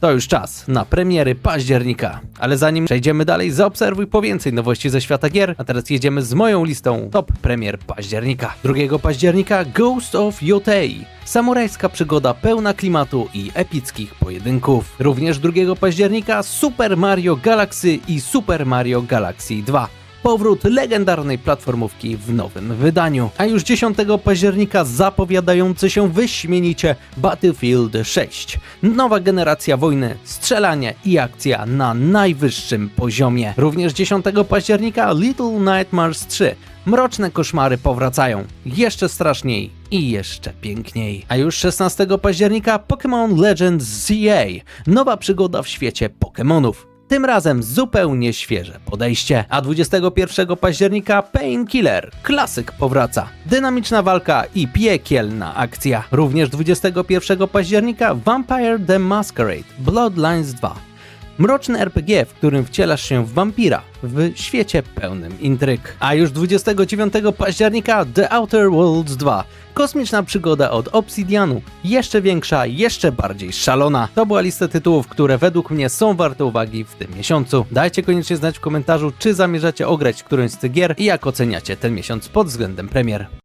To już czas na premiery października. Ale zanim przejdziemy dalej, zaobserwuj po więcej nowości ze świata gier, a teraz jedziemy z moją listą top premier października. 2 października Ghost of Yotei. Samurajska przygoda pełna klimatu i epickich pojedynków. Również 2 października Super Mario Galaxy i Super Mario Galaxy 2 powrót legendarnej platformówki w nowym wydaniu. A już 10 października zapowiadający się wyśmienicie Battlefield 6. Nowa generacja wojny, strzelanie i akcja na najwyższym poziomie. Również 10 października Little Nightmares 3. Mroczne koszmary powracają. Jeszcze straszniej i jeszcze piękniej. A już 16 października Pokémon Legends CA. Nowa przygoda w świecie Pokémonów. Tym razem zupełnie świeże podejście. A 21 października Painkiller. Klasyk powraca. Dynamiczna walka i piekielna akcja. Również 21 października Vampire the Masquerade Bloodlines 2. Mroczny RPG, w którym wcielasz się w wampira w świecie pełnym intryg. A już 29 października The Outer Worlds 2. Kosmiczna przygoda od Obsidianu. Jeszcze większa, jeszcze bardziej szalona. To była lista tytułów, które według mnie są warte uwagi w tym miesiącu. Dajcie koniecznie znać w komentarzu, czy zamierzacie ograć którąś z tych gier i jak oceniacie ten miesiąc pod względem premier.